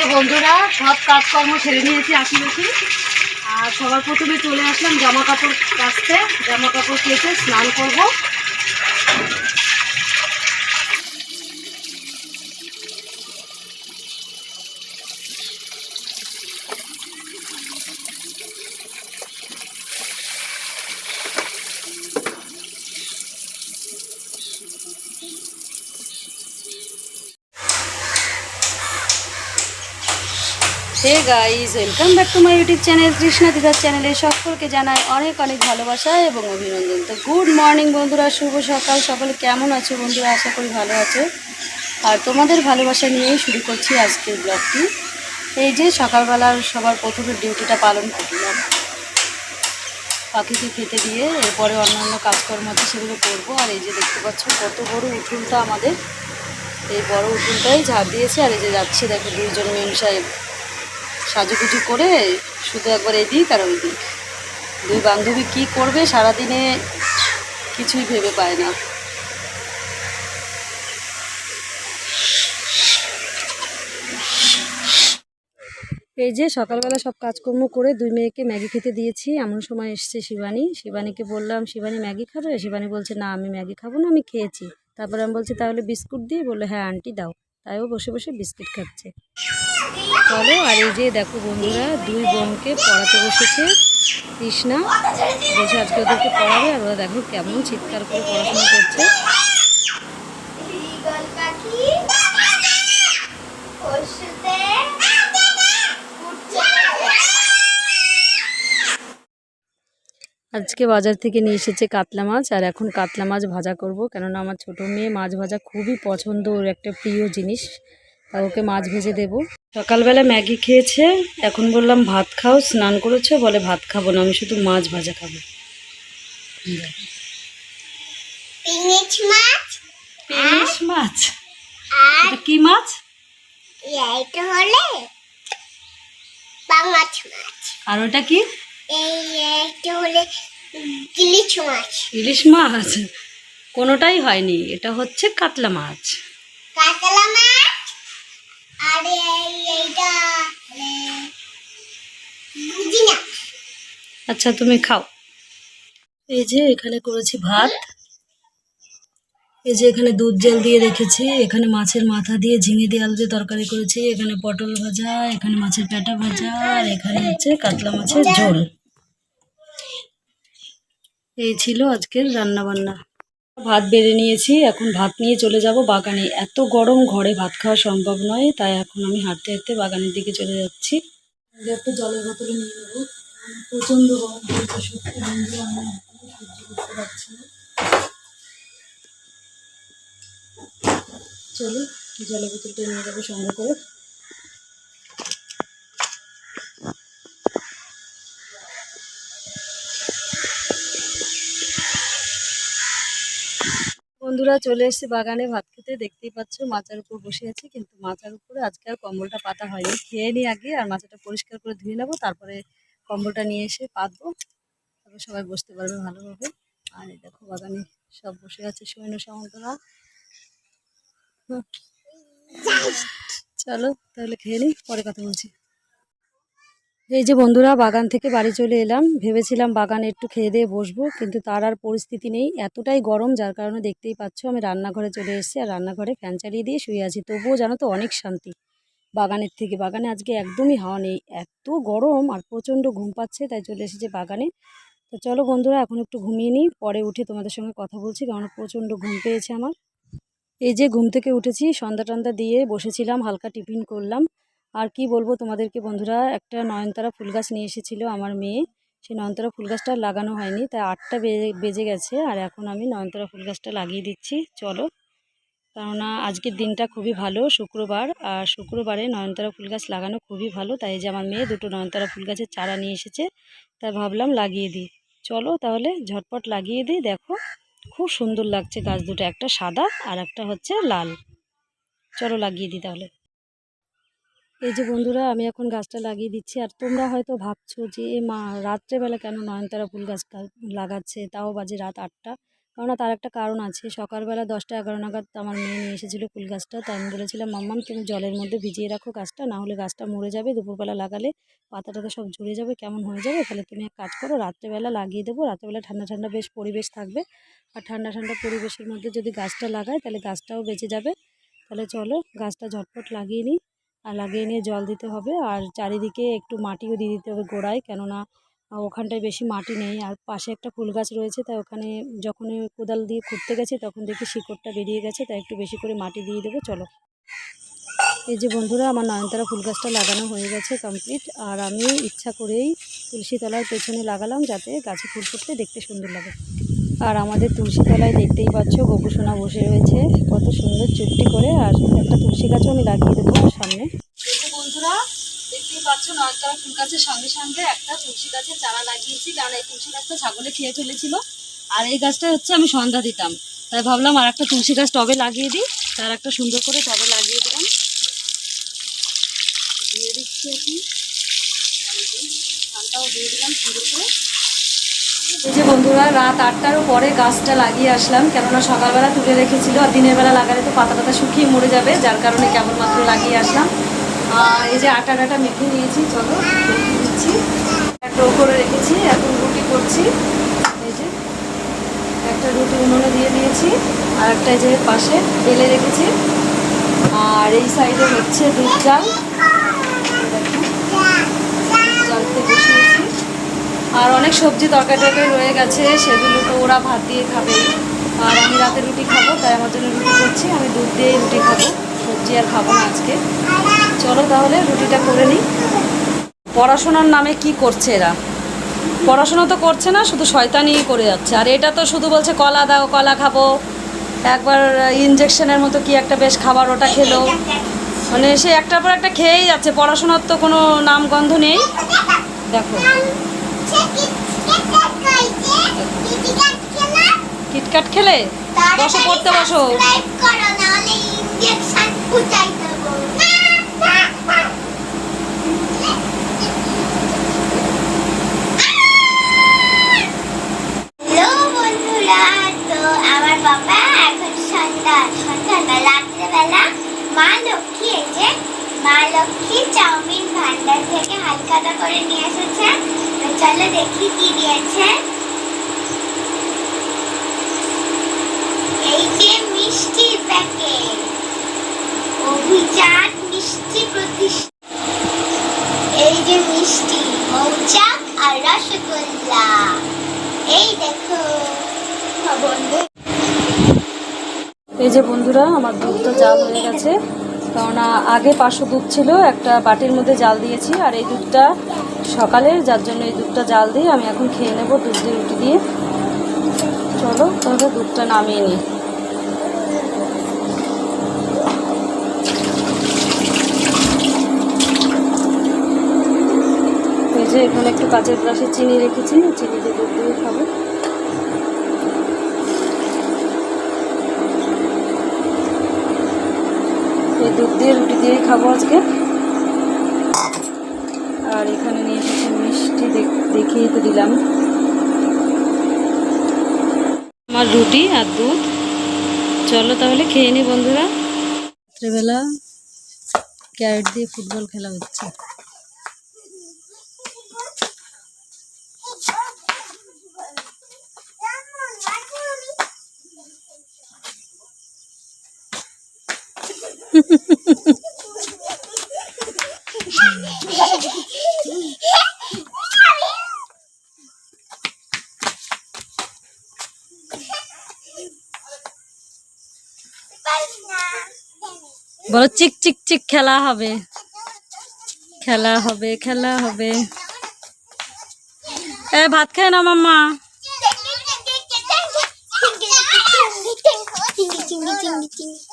যে বন্ধুরা, সব কাজকর্ম ছেড়ে নিয়েছি আশিপাশি আর সবার প্রথমে চলে আসলাম জামা কাপড় কাচতে। জামা কাপড় কেচে স্নান করব। Hey guys welcome back to my YouTube channel Krishna দিদার চ্যানেলে সকলকে জানাই অনেক অনেক ভালোবাসা এবং অভিনন্দন। তো গুড মর্নিং বন্ধুরা, শুভ সকাল। সকলে কেমন আছো বন্ধুরা? আশা করি ভালো আছো। আর তোমাদের ভালোবাসা নিয়েই শুরু করছি আজকের ব্লগটি এই যে সকালবেলার সবার প্রথমে ডিউটিটা পালন করলাম। পাখিকে খেতে দিয়ে এরপরে অন্যান্য কাজকর্ম আছে সেগুলো করব। আর এই যে দেখতে পাচ্ছ, কত বড় উঠুনটা আমাদের। এই বড় উঠুনটাই ঝাড় দিয়েছে। আর এই যে যাচ্ছি দেখো দুইজন মেম সাহেব। সাজুগুজু করে শুধু একবার এদিক আর ওই দিক দুই বান্ধবী কি করবে সারাদিনে কিছুই ভেবে পায় না। এই যে সকালবেলা সব কাজকর্ম করে দুই মেয়েকে ম্যাগি খেতে দিয়েছি। এমন সময় এসছে শিবানী। শিবানীকে বললাম, শিবানী ম্যাগি খাবে? শিবানী বলছে, না, আমি ম্যাগি খাব না, আমি খেয়েছি। তারপরে আমি বলছি, তাহলে বিস্কুট দিয়ে? বলল হ্যাঁ আন্টি, দাও। তাইও বসে বসে বিস্কিট খাচ্ছে। চলো, আর এই যে দেখো বন্ধুরা, দুই বোনকে পড়াতে বসেছে। কৃষ্ণা বসে আজকে ওদেরকে পড়াবে, আর ওরা দেখো কেমন চিৎকার করে পড়াশোনা করছে। আজকে বাজার থেকে নিয়ে এসেছে কাতলা মাছ আর এখন কাতলা মাছ ভাজা করব। কেননা আমার ছোট মেয়ে মাছ ভাজা খুবই পছন্দ ওর একটা প্রিয় জিনিস তা ওকে মাছ ভেজে দেব। সকালবেলা ম্যাগি খেয়েছে এখন বললাম ভাত খাও স্নান করেছ বলে ভাত খাব না আমি শুধু মাছ ভাজা খাব। মাছ মাছ? আর এটা কি মাছ? হলে পাঙাচ মাছ। আর ওটা কি? এই এইটা হলে গিলিচ মাছ। ইলিশ মাছ? কোনোটাই হয়নি। এটা হচ্ছে কাতলা মাছ। কাতলা মাছ আর এইটা হলে বুঝি না আচ্ছা তুমি খাও। এই যে এখানে করেছি ভাত। এই যে এখানে দুধ জল দিয়ে রেখেছি। এখানে মাছের মাথা দিয়ে ঝিঙে দিয়ে আলু দিয়ে তরকারি করেছি। এখানে পটল ভাজা এখানে মাছের পেটা ভাজা আর এখানে হচ্ছে কাতলা মাছের ঝোল। এই ছিল আজকের রান্না বান্না ভাত বেড়ে নিয়েছি, এখন ভাত নিয়ে চলে যাব বাগানে। এত গরম ঘরে ভাত খাওয়া সম্ভব নয়, তাই এখন আমি হাঁটতে হাঁটতে বাগানের দিকে চলে যাচ্ছি। একটু জলের বোতলে নিয়ে নেব। প্রচণ্ড গরম পড়েছে, সত্যি বন্ধু, আমি সহ্য করতে পারছি না। চলো জলের বোতলটা নিয়ে যাব সঙ্গে করে। বন্ধুরা চলে এসেছে বাগানে ভাত খেতে। দেখতেই পাচ্ছ মাচার উপর বসে আছি, কিন্তু মাচার উপরে আজকে আর কম্বলটা পাতা হয়নি। খেয়ে নিই আগে আর মাচাটা পরিষ্কার করে ধুয়ে নেব, তারপরে কম্বলটা নিয়ে এসে পাতবো। তারপর সবাই বসতে পারবে ভালোভাবে। আর দেখো বাগানে সব বসে আছে সৈন্য সামন্তরা। চলো তাহলে খেয়ে নিই পরে কথা বলছি। এই যে বন্ধুরা, বাগান থেকে বাড়ি চলে এলাম। ভেবেছিলাম বাগানে একটু খেয়ে দিয়ে বসবো, কিন্তু তার আর পরিস্থিতি নেই। এতটাই গরম, যার কারণে দেখতেই পাচ্ছ আমি রান্নাঘরে চলে এসেছি আর রান্নাঘরে ফ্যান চালিয়ে দিয়ে শুয়ে আছি। তবুও জানো তো, অনেক শান্তি। বাগানের থেকে, বাগানে আজকে একদমই হাওয়া নেই। এত গরম আর প্রচণ্ড ঘুম পাচ্ছে, তাই চলে এসেছে বাগানে। তো চলো বন্ধুরা, এখন একটু ঘুমিয়ে নিই। পরে উঠে তোমাদের সঙ্গে কথা বলছি কারণ প্রচণ্ড ঘুম পেয়েছে আমার। এই যে ঘুম থেকে উঠেছি সন্ধ্যা টন্ধা দিয়ে বসেছিলাম, হালকা টিফিন করলাম। আর কি বলব তোমাদেরকে বন্ধুরা, একটা নয়নতারা ফুল গাছ নিয়ে এসেছিল আমার মেয়ে। সেই নয়নতারা ফুল গাছটা লাগানো হয়নি, তাই আটটা বেজে বেজে গেছে আর এখন আমি নয়নতারা ফুল গাছটা লাগিয়ে দিচ্ছি, চলো। কেননা আজকের দিনটা খুবই ভালো, শুক্রবার, আর শুক্রবারে নয়নতারা ফুল গাছ লাগানো খুবই ভালো, তাই যে আমার মেয়ে দুটো নয়নতারা ফুল গাছের চারা নিয়ে এসেছে তাই ভাবলাম লাগিয়ে দিই। চলো তাহলে ঝটপট লাগিয়ে দিই, দেখো খুব সুন্দর লাগছে গাছ দুটো, একটা সাদা আর একটা হচ্ছে লাল। চলো লাগিয়ে দিই তাহলে। এই যে বন্ধুরা, আমি এখন গাছটা লাগিয়ে দিচ্ছি। আর তোমরা হয়তো ভাবছ যে মা, রাত্রেবেলা কেন নয়নতারা ফুল গাছটা লাগাচ্ছে? তাও বাজে রাত আটটা। কেননা তার একটা কারণ আছে। সকালবেলা দশটা এগারো নাগাদ আমার মেয়ে নিয়ে এসেছিল ফুল গাছটা। তাই আমি বলেছিলাম মাম্মাম তুমি জলের মধ্যে ভিজিয়ে রাখো গাছটা, না হলে গাছটা মরে যাবে। দুপুরবেলা লাগালে পাতা টাতা সব ঝরে যাবে। কেমন হয়ে যাবে? তাহলে তুমি এক কাজ করো, রাত্রেবেলা লাগিয়ে দেবো। রাত্রেবেলা ঠান্ডা ঠান্ডা বেশ পরিবেশ থাকবে। আর ঠান্ডা ঠান্ডা পরিবেশের মধ্যে যদি গাছটা লাগায় তাহলে গাছটাও বেঁচে যাবে। তাহলে চলো গাছটা ঝটপট লাগিয়ে নিই। আর লাগিয়ে নিয়ে জল দিতে হবে। আর চারিদিকে একটু মাটিও দিয়ে দিতে হবে গোড়ায়। কেননা ওখানটায় বেশি মাটি নেই। আর পাশে একটা ফুল গাছ রয়েছে, তাই ওখানে যখন কোদাল দিয়ে খুঁড়তে গেছি, তখন দেখি শিকড়টা বেরিয়ে গেছে, তাই একটু বেশি করে মাটি দিয়ে দেবো, চলো। এই যে বন্ধুরা, আমার নয়নতারা ফুল গাছটা লাগানো হয়ে গেছে কমপ্লিট। আর আমি ইচ্ছা করেই তুলসী তলার পেছনে লাগালাম, যাতে গাছে ফুল ফুটতে দেখতে সুন্দর লাগে। আর আমাদের তুলসী তলায় দেখতেই পাচ্ছ গোপুসোনা বসে রয়েছে। কত সুন্দর চুপটি করে আর একটা তুলসী গাছও আমি লাগিয়ে দেবো ওর সামনে। বন্ধুরা, দেখতেই ফুল গাছের সঙ্গে সঙ্গে একটা তুলসী গাছের লাগিয়েছি। এই গাছটা ছাগলে খেয়ে আর এই গাছটা হচ্ছে আমি সন্ধ্যা দিতাম। তাই ভাবলাম তুলসী গাছ টবে লাগিয়ে দিই। তার একটা সুন্দর করে টবে লাগিয়ে দিলাম। দিয়ে দিচ্ছি এখন। ধানটাও দিয়ে দিলাম সুন্দর করে। যে বন্ধুরা, রাত আটটারও পরে গাছটা লাগিয়ে আসলাম, কেননা সকালবেলা তুলে রেখেছিল আর দিনের বেলা লাগালে তো পাতা পাতা শুকিয়ে মরে যাবে, যার কারণে কেবলমাত্র লাগিয়ে আসলাম। এই যে আটা ডাটা মেখে নিয়েছি, চলো দিচ্ছি একটা করে রেখেছি, এখন রুটি করছি। এই যে একটা রুটি উনুনে দিয়ে দিয়েছি, আর একটা যে পাশে বেলে রেখেছি। আর এই সাইডে হচ্ছে দুধ দেখো জালতে বসিয়েছি। আর অনেক সবজি তরকারি টরকারি রয়ে গেছে, সেগুলো তো ওরা ভাত দিয়ে খাবে। আর আমি রাতে রুটি খাব, তাই আমার জন্য রুটি করছি। আমি দুধ দিয়েই রুটি খাব, সবজি আর খাব না আজকে। চলো তাহলে রুটিটা করে নিই। পড়াশোনার নামে কি করছে এরা? পড়াশোনা তো করছে না, শুধু শয়তানি করে যাচ্ছে। আর এটা তো শুধু বলছে, কলা দাও, কলা খাব। একবার ইঞ্জেকশনের মতো কি একটা বেশ খাবার ওটা খেলো। মানে সে একটার পর একটা খেয়েই যাচ্ছে। পড়াশোনার তো কোনো নাম গন্ধ নেই। দেখো। কিটকাট খেলে? বসো, পড়তে বসো। বাবা এখন সন্ধ্যা সন্ধ্যাবেলা রাত্রেবেলা মা লক্ষ্মী এসে মা লক্ষ্মী চাউমিন ভান্ডার থেকে হালকাটা করে নিয়ে এসেছে। চলো দেখি কি দিয়েছে এই যে মিষ্টির প্যাকেট অভিযান মিষ্টি প্রতিষ্ঠা এই যে মিষ্টি মৌচাক আর রসগোল্লা এই দেখো বন্ধু এই যে বন্ধুরা, আমার দুধটা জাল হয়ে গেছে। কেননা আগে পাঁচশো দুধ ছিল, একটা বাটির মধ্যে জাল দিয়েছি আর এই দুধটা সকালের, যার জন্য এই দুধটা জাল দিয়ে আমি এখন খেয়ে নেব দুধ দিয়ে রুটি দিয়ে। চলো, তাহলে দুধটা নামিয়ে নিই। যে এখানে একটু কাঁচের গ্লাসে চিনি রেখেছি, চিনি দিয়ে দুধ দিয়ে খাব। দুধ দিয়ে, রুটি দিয়েই খাব আজকে। আর এখানে নিয়ে এসেছি মিষ্টি দেখ- দেখিয়ে তো দিলাম। আমার রুটি আর দুধ। চলো তাহলে খেয়ে নি বন্ধুরা। রাত্রেবেলা ক্যারেট দিয়ে ফুটবল খেলা হচ্ছে। বলো চিক চিক চিক খেলা হবে খেলা হবে খেলা হবে এ ভাত খায় না মাম্মা চিংড়ি চিংড়ি চিংড়ি